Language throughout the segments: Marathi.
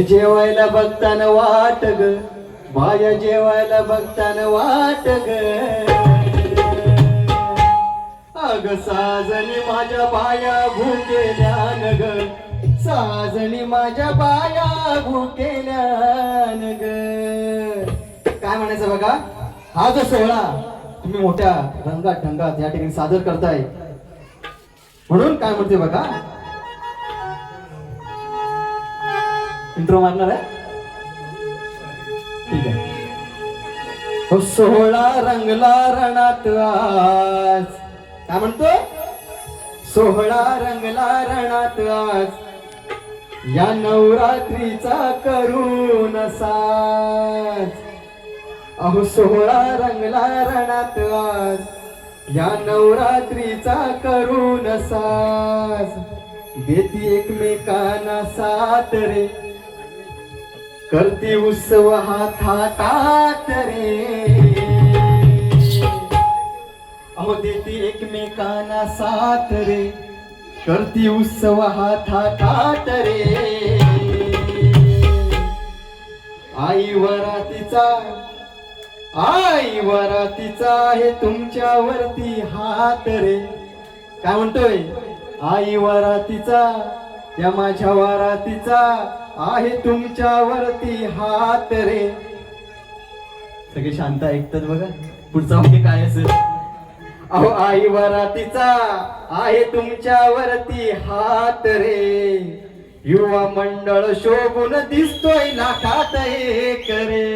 जेवायला बघताना वाट ग बाया जेवायला बघताना वाट ग अग साजनी माझ्या बाया भुकेल्यान ग साजनी माझ्या बाया भुकेल्यान ग काय म्हणायचं बघा? हा जो सोहळा तुम्ही मोठ्या रंगात ढंगात या ठिकाणी सादर करताय. म्हणून काय म्हणते बघा? इंट्रो मारणार आहे? ठीक आहे. हो सोहळा रंगला रणात आज. काय म्हणतो? सोहळा रंगला रणात आज. या नवरात्रीचा करून साज. अहो सोहळा रंगला रणात आज. या नवरात्रीचा करून साज. देती एकमेकांना सात रे. करती उत्सव हा थाटात रे अहो देती एकमेकांना साथ रे. करती उत्सव हा थाटात रे आई वरातीचा आई वरातीचा आहे तुमच्यावरती हात रे. काय म्हणतोय? आई वरातीचा या माझ्या वरातीचा आहे तुमच्यावरती हात रे. सगळे शांत ऐकतात बघा. पुढचा म्हणजे काय असेल? अहो आई वरातीचा आहे तुमच्यावरती हात रे. युवा मंडळ शोभून दिसतोय लाखात हे करे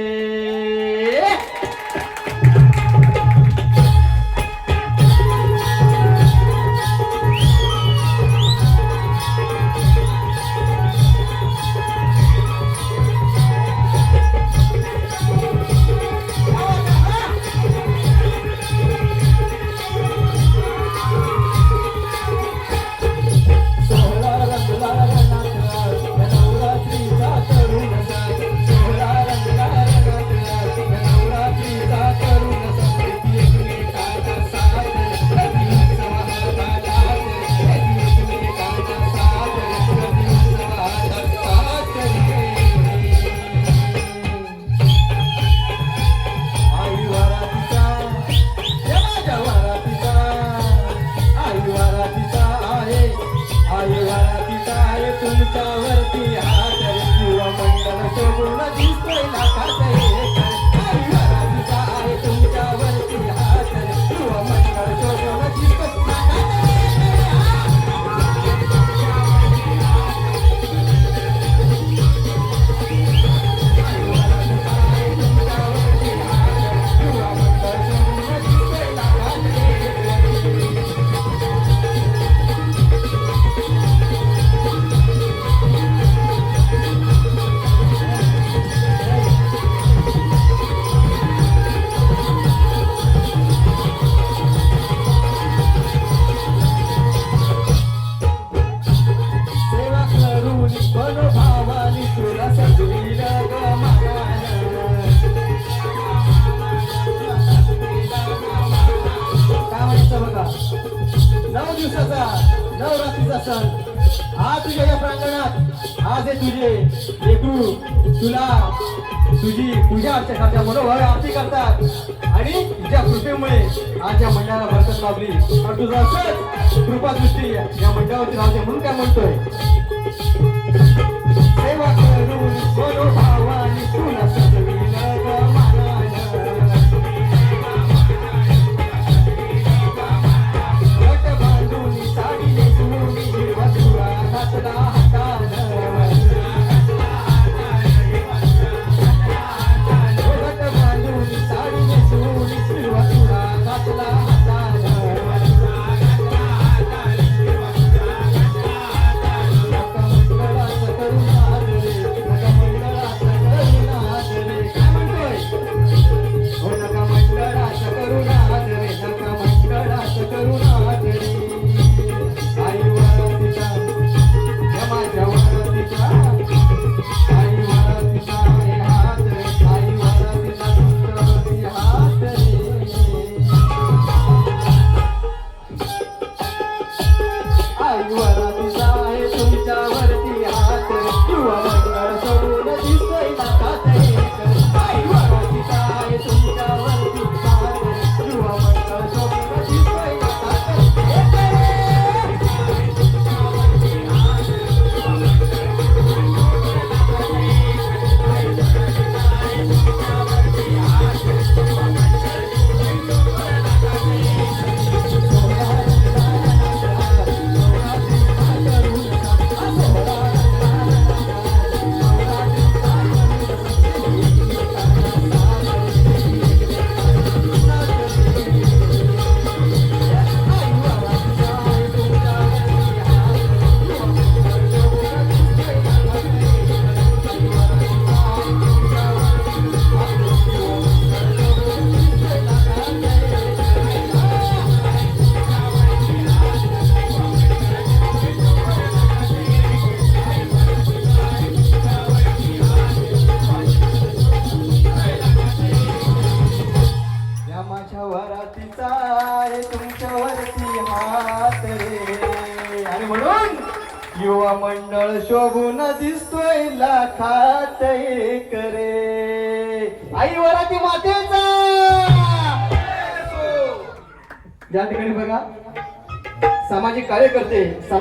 आहे नऊ दिवसाचा नवरात्रीचा सण. आज तुझ्या या प्रांगणात आज हे तुझे लेकरू तुला तुझी पूजा अर्चा करतात मनोभावे आरती करतात. आणि तुझ्या कृपेमुळे आज या मंडळाला बरकत लाभली. पण तुझा असंच कृपा दृष्टी या मंडळावरती राहते म्हणून काय म्हणतोय? सेवा करून युवा मंडळ शोभून दिसतोय लाखात एक रे आई वराती मातेचा! या ठिकाणी बघा सामाजिक कार्यकर्ते